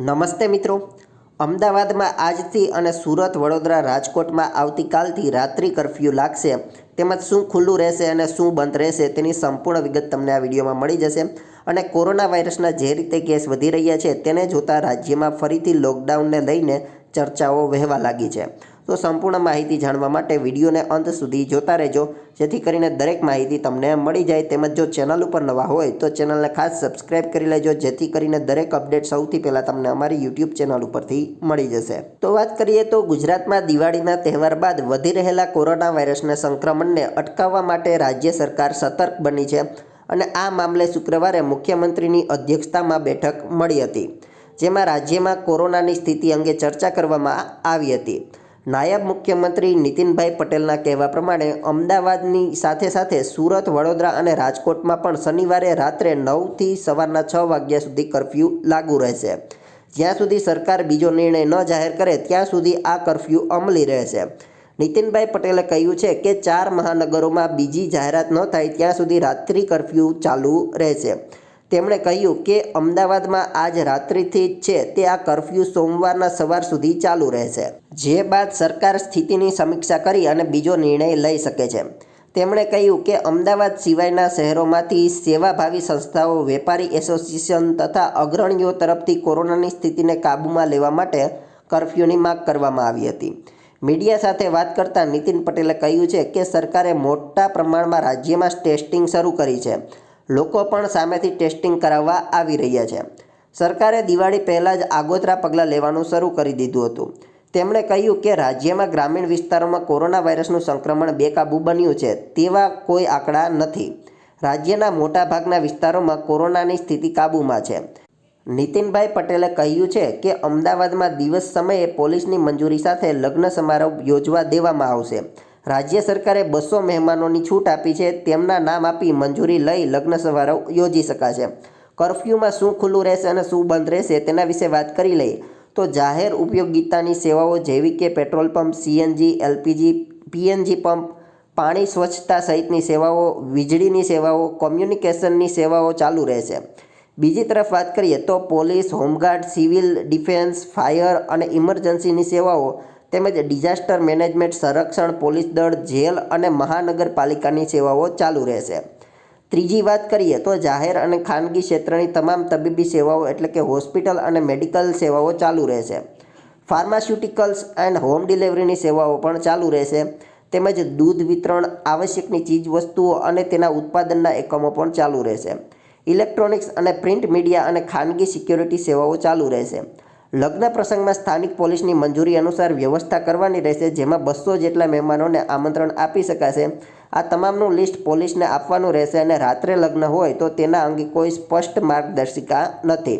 નમસ્તે મિત્રો. અમદાવાદમાં આજથી અને સુરત વડોદરા રાજકોટમાં આવતીકાલથી રાત્રિ કરફ્યુ લાગશે. તેમજ શું ખુલ્લું રહેશે અને શું બંધ રહેશે તેની સંપૂર્ણ વિગત તમને આ વિડીયોમાં મળી જશે. અને કોરોના વાયરસના જે રીતે કેસ વધી રહ્યા છે તેને જોતાં રાજ્યમાં ફરીથી લોકડાઉનને લઈને ચર્ચાઓ વહેવા લાગી છે. તો સંપૂર્ણ માહિતી જાણવા માટે વિડીયોને અંત સુધી જોતા રહેજો. જેથી કરીને દરેક માહિતી તમને મળી જાય તેમજ જો ચેનલ ઉપર નવા હોય તો ચેનલને ખાસ સબસ્ક્રાઇબ કરી લેજો. જેથી કરીને દરેક અપડેટ સૌથી પહેલાં તમને અમારી યુટ્યુબ ચેનલ ઉપરથી મળી જશે. તો વાત કરીએ તો ગુજરાતમાં દિવાળીના તહેવાર બાદ વધી રહેલા કોરોના વાયરસના સંક્રમણને અટકાવવા માટે રાજ્ય સરકાર સતર્ક બની છે અને આ મામલે શુક્રવારે મુખ્યમંત્રીની અધ્યક્ષતામાં બેઠક મળી હતી, જેમાં રાજ્યમાં કોરોનાની સ્થિતિ અંગે ચર્ચા કરવામાં આવી હતી. નાયબ મુખ્યમંત્રી નીતિનભાઈ પટેલના કહેવા પ્રમાણે અમદાવાદની સાથે સાથે સુરત, વડોદરા અને રાજકોટમાં પણ શનિવારે રાત્રે નવથી સવારના છ વાગ્યા સુધી કરફ્યુ લાગુ રહેશે. જ્યાં સુધી સરકાર બીજો નિર્ણય ન જાહેર કરે, ત્યાં સુધી આ કરફ્યુ અમલી રહેશે. નીતિનભાઈ પટેલે કહ્યું છે કે ચાર મહાનગરોમાં બીજી જાહેરાત ન થાય, ત્યાં સુધી રાત્રિ કરફ્યુ ચાલુ રહેશે. તેમણે કહ્યું કે અમદાવાદમાં આજ રાત્રિથી જ છે, તે આ કરફ્યુ સોમવારના સવાર સુધી ચાલુ રહેશે. જે બાદ સરકાર સ્થિતિની સમીક્ષા કરી અને બીજો નિર્ણય લઈ શકે છે. તેમણે કહ્યું કે અમદાવાદ સિવાયના શહેરોમાંથી સેવાભાવી સંસ્થાઓ, વેપારી એસોસિએશન તથા અગ્રણીઓ તરફથી કોરોનાની સ્થિતિને કાબૂમાં લેવા માટે કરફ્યુની માગ કરવામાં આવી હતી. મીડિયા સાથે વાત કરતા નીતિન પટેલે કહ્યું છે કે સરકારે મોટા પ્રમાણમાં રાજ્યમાં ટેસ્ટિંગ શરૂ કરી છે. લોકો પણ સામેથી ટેસ્ટિંગ કરાવવા આવી રહ્યા છે. સરકારે દિવાળી પહેલાં જ આગોતરા પગલાં લેવાનું શરૂ કરી દીધું હતું. તેમણે કહ્યું કે રાજ્યમાં ગ્રામીણ વિસ્તારોમાં કોરોના વાયરસનું સંક્રમણ બેકાબૂ બન્યું છે તેવા કોઈ આંકડા નથી. રાજ્યના મોટાભાગના વિસ્તારોમાં કોરોનાની સ્થિતિ કાબૂમાં છે. નીતિનભાઈ પટેલે કહ્યું છે કે અમદાવાદમાં દિવસ સમયે પોલીસની મંજૂરી સાથે લગ્ન સમારોહ યોજવા દેવામાં આવશે. રાજ્ય સરકારે બસો મહેમાનોની છૂટ આપી છે. તેમના નામ આપી મંજૂરી લઈ લગ્ન સમારોહ યોજી શકાશે. કરફ્યુમાં શું ખુલ્લું રહેશે અને શું બંધ રહેશે તેના વિશે વાત કરી લઈએ. તો જાહેર ઉપયોગિતાની સેવાઓ જેવી કે petrol pump, CNG, LPG, PNG pump, પાણી સ્વચ્છતા સહિતની સેવાઓ, વીજળીની સેવાઓ, કોમ્યુનિકેશનની સેવાઓ ચાલુ રહેશે. બીજી તરફ વાત કરીએ તો police, home guard, civil defence, fire અને ઇમરજન્સીની સેવાઓ તેમજ ડિઝાસ્ટર મેનેજમેન્ટ, સંરક્ષણ, પોલીસ દળ, જેલ અને મહાનગરપાલિકાની સેવાઓ ચાલુ રહેશે. ત્રીજી વાત કરીએ તો જાહેર અને ખાનગી ક્ષેત્રની તમામ તબીબી સેવાઓ એટલે કે હોસ્પિટલ અને મેડિકલ સેવાઓ ચાલુ રહેશે. ફાર્માસ્યુટિકલ્સ એન્ડ હોમ ડિલિવરીની સેવાઓ પણ ચાલુ રહેશે. તેમજ દૂધ વિતરણ આવશ્યકની ચીજવસ્તુઓ અને તેના ઉત્પાદનના એકમો પણ ચાલુ રહેશે. ઇલેક્ટ્રોનિક્સ અને પ્રિન્ટ મીડિયા અને ખાનગી સિક્યોરિટી સેવાઓ ચાલુ રહેશે. લગ્ન પ્રસંગમાં સ્થાનિક પોલીસની મંજૂરી અનુસાર વ્યવસ્થા કરવાની રહેશે, જેમાં બસો જેટલા મહેમાનોને આમંત્રણ આપી શકાશે. આ તમામનું લિસ્ટ પોલીસને આપવાનું રહેશે અને રાત્રે લગ્ન હોય તો તેના અંગે કોઈ સ્પષ્ટ માર્ગદર્શિકા નથી.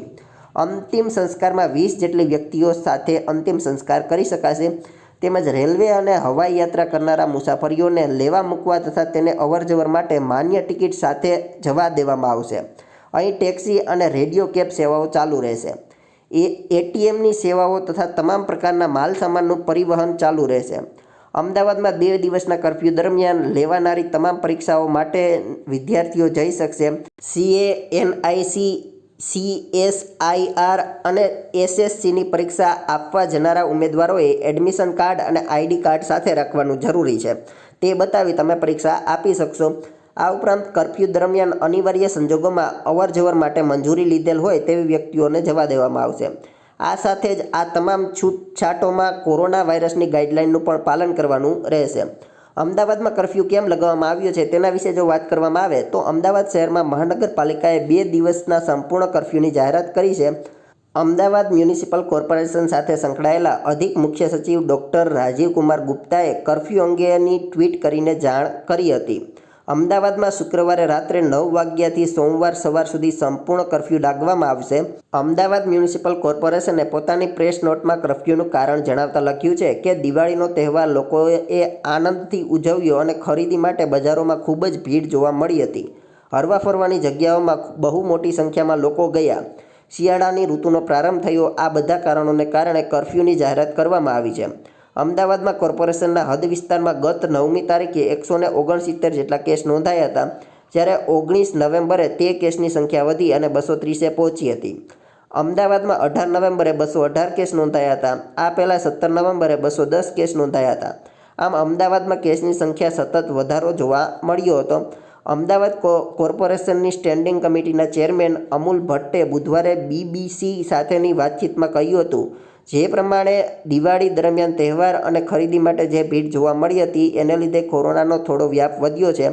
અંતિમ સંસ્કારમાં વીસ જેટલી વ્યક્તિઓ સાથે અંતિમ સંસ્કાર કરી શકાશે. તેમજ રેલવે અને હવાઈ યાત્રા કરનારા મુસાફરીઓને લેવા મૂકવા તથા તેને અવરજવર માટે માન્ય ટિકિટ સાથે જવા દેવામાં આવશે. અહીં ટેક્સી અને રેડિયો કેબ સેવાઓ ચાલુ રહેશે. એ એટીએમની સેવાઓ તથા તમામ પ્રકારના માલ સામાનનું પરિવહન ચાલુ રહેશે. અમદાવાદમાં બે દિવસના કરફ્યુ દરમિયાન લેવાનારી તમામ પરીક્ષાઓ માટે વિદ્યાર્થીઓ જઈ શકશે. સીએ એનઆઈસી સીએસઆઈઆર અને એસએસસીની પરીક્ષા આપવા જનારા ઉમેદવારોએ એડમિશન કાર્ડ અને આઈડી કાર્ડ સાથે રાખવાનું જરૂરી છે. તે બતાવી તમે પરીક્ષા આપી શકશો. આ ઉપરાંત કરફ્યુ દરમિયાન અનિવાર્ય સંજોગોમાં અવરજવર માટે મંજૂરી લીધેલ હોય તેવી વ્યક્તિઓને જવા દેવામાં આવશે. આ સાથે જ આ તમામ છૂટછાટોમાં કોરોના વાયરસની ગાઈડલાઇનનું પણ પાલન કરવાનું રહેશે. અમદાવાદમાં કરફ્યુ કેમ લગાવવામાં આવ્યો છે તેના વિશે જો વાત કરવામાં આવે તો અમદાવાદ શહેરમાં મહાનગરપાલિકાએ બે દિવસના સંપૂર્ણ કરફ્યુની જાહેરાત કરી છે. અમદાવાદ મ્યુનિસિપલ કોર્પોરેશન સાથે સંકળાયેલા અધિક મુખ્ય સચિવ ડૉક્ટર રાજીવ કુમાર ગુપ્તાએ કરફ્યુ અંગેની ટ્વીટ કરીને જાણ કરી હતી. અમદાવાદમાં શુક્રવારે રાત્રે નવ વાગ્યાથી સોમવાર સવાર સુધી સંપૂર્ણ કરફ્યુ લાગવામાં આવશે. અમદાવાદ મ્યુનિસિપલ કોર્પોરેશને પોતાની પ્રેસ નોટમાં કરફ્યુનું કારણ જણાવતા લખ્યું છે કે દિવાળીનો તહેવાર લોકોએ આનંદથી ઉજવ્યો અને ખરીદી માટે બજારોમાં ખૂબ જ ભીડ જોવા મળી હતી. હરવા ફરવાની જગ્યાઓમાં બહુ મોટી સંખ્યામાં લોકો ગયા. શિયાળાની ઋતુનો પ્રારંભ થયો. આ બધા કારણોને કારણે કરફ્યુની જાહેરાત કરવામાં આવી છે. અમદાવાદમાં કોર્પોરેશનના હદ વિસ્તારમાં ગત નવમી તારીખે એકસો ને ઓગણસિત્તેર જેટલા કેસ નોંધાયા હતા, જ્યારે ઓગણીસ નવેમ્બરે તે કેસની સંખ્યા વધી અને બસો ત્રીસે પહોંચી હતી. અમદાવાદમાં અઢાર નવેમ્બરે બસો અઢાર કેસ નોંધાયા હતા, આ પહેલાં સત્તર નવેમ્બરે બસો દસ કેસ નોંધાયા હતા. આમ અમદાવાદમાં કેસની સંખ્યા સતત વધારો જોવા મળ્યો હતો. અમદાવાદ કો, કોર્પોરેશનની સ્ટેન્ડિંગ કમિટીના ચેરમેન અમૂલ ભટ્ટે બુધવારે બીબીસી સાથેની વાતચીતમાં કહ્યું હતું જે પ્રમાણે દિવાળી દરમિયાન તહેવાર અને ખરીદી માટે જે ભીડ જોવા મળી હતી, એને લીધે કોરોનાનો થોડો વ્યાપ વધ્યો છે.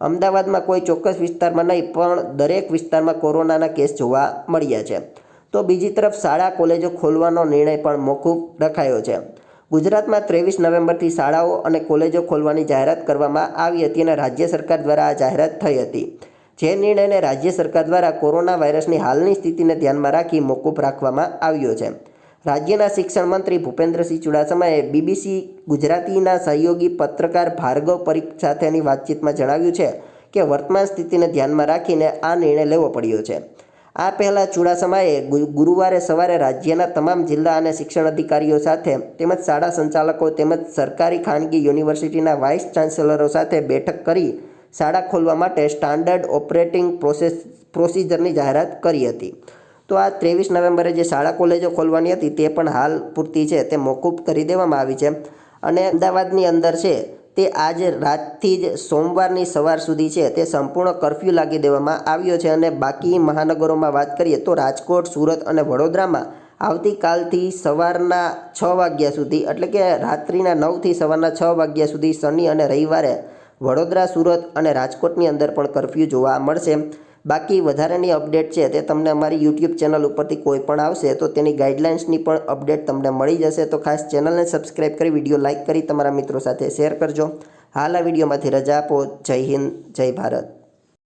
અમદાવાદમાં કોઈ ચોક્કસ વિસ્તારમાં નહીં, પણ દરેક વિસ્તારમાં કોરોનાના કેસ જોવા મળ્યા છે. તો બીજી તરફ શાળા, કોલેજો ખોલવાનો નિર્ણય પણ મોકૂફ રખાયો છે. ગુજરાતમાં ત્રેવીસ નવેમ્બરથી શાળાઓ અને કોલેજો ખોલવાની જાહેરાત કરવામાં આવી હતી અને રાજ્ય સરકાર દ્વારા આ જાહેરાત થઈ હતી. જે નિર્ણયને રાજ્ય સરકાર દ્વારા કોરોના વાયરસની હાલની સ્થિતિને ધ્યાનમાં રાખી મોકૂફ રાખવામાં આવ્યો છે. રાજ્યના શિક્ષણ મંત્રી ભૂપેન્દ્રસિંહ ચુડાસમાએ બીબીસી ગુજરાતીના સહયોગી પત્રકાર ભાર્ગવ પરીખ સાથેની વાતચીતમાં જણાવ્યું છે કે વર્તમાન સ્થિતિને ધ્યાનમાં રાખીને આ નિર્ણય લેવો પડ્યો છે. આ પહેલાં ચુડાસમાએ ગુરુવારે સવારે રાજ્યના તમામ જિલ્લા અને શિક્ષણ અધિકારીઓ સાથે તેમજ શાળા સંચાલકો તેમજ સરકારી ખાનગી યુનિવર્સિટીના વાઇસ ચાન્સેલરો સાથે બેઠક કરી શાળા ખોલવા માટે સ્ટાન્ડર્ડ ઓપરેટિંગ પ્રોસેસ, પ્રોસિજરની જાહેરાત કરી હતી. તો આ ત્રેવીસ નવેમ્બરે જે શાળા કોલેજો ખોલવાની હતી તે પણ હાલ પૂરતી છે, તે મોકૂફ કરી દેવામાં આવી છે. અને અમદાવાદની અંદર છે, તે આજે રાતથી જ સોમવારની સવાર સુધી છે, તે સંપૂર્ણ કરફ્યુ લાગી દેવામાં આવ્યો છે. અને બાકી મહાનગરોમાં વાત કરીએ તો રાજકોટ, સુરત અને વડોદરામાં આવતીકાલથી સવારના છ વાગ્યા સુધી, એટલે કે રાત્રિના નવથી સવારના છ વાગ્યા સુધી શનિ અને રવિવારે વડોદરા, સુરત અને રાજકોટની અંદર પણ કરફ્યુ જોવા મળશે. બાકી વધારાની અપડેટ છે તે તમને અમારી યુટ્યુબ ચેનલ ઉપરથી કોઈ પણ આવશે તો તેની ગાઈડલાઇન્સની પણ અપડેટ તમને મળી જશે. તો ખાસ ચેનલને સબસ્ક્રાઈબ કરી વીડિયો લાઇક કરી, તમારા મિત્રો સાથે શેર કરજો. હાલ આ વિડીયોમાંથી રજા આપો. જય હિન્દ, જય ભારત.